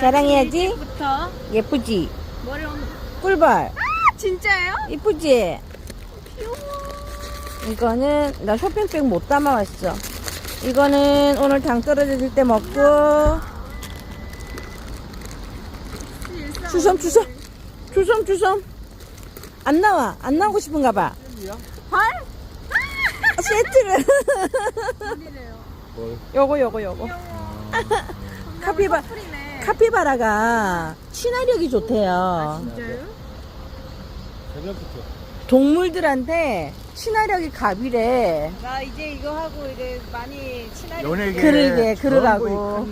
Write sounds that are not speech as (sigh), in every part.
자랑해야지. 부터 예쁘지? 머리 온. 꿀벌. 진짜예요? 이쁘지? 귀여워. 이거는 나 쇼핑백 못 담아왔어. 이거는 오늘 당 떨어질 때 먹고 주섬 주섬 주섬 주섬 안 나와 안 나오고 싶은가 봐. 발? 세트를 이래요. (laughs) 요거 요거 요거 카피바. 카피바라가 친화력이 좋대요. 진짜요? 새벽부터. 동물들한테 친화력이 갑이래. 나 이제 이거 하고 이제 많이 친하게. 연예계. 그러게, 그러라고.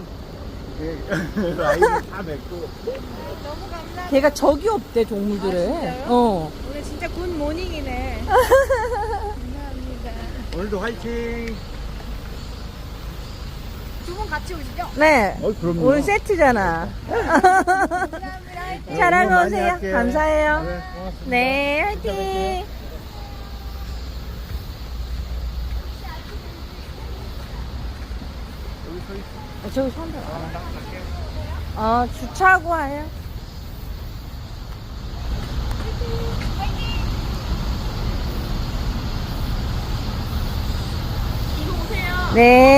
아이들 (laughs) 다 맺고. 너무 감사합니다. 걔가 적이 없대 동물들에. 아, 진짜요? 어. 오늘 진짜 굿 모닝이네. (laughs) 감사합니다. 오늘도 화이팅. 분 같이 오시죠? 네. 어, 그럼요. 오늘 세트잖아. 감사합니다. 화이팅. 잘하고 많이 오세요. 할게요. 감사해요. 네, 고맙습니다. 네, 화이팅. 여기 서 있어. 어, 저기 손들 어, 주차하고 와요. 이거 오세요. 네.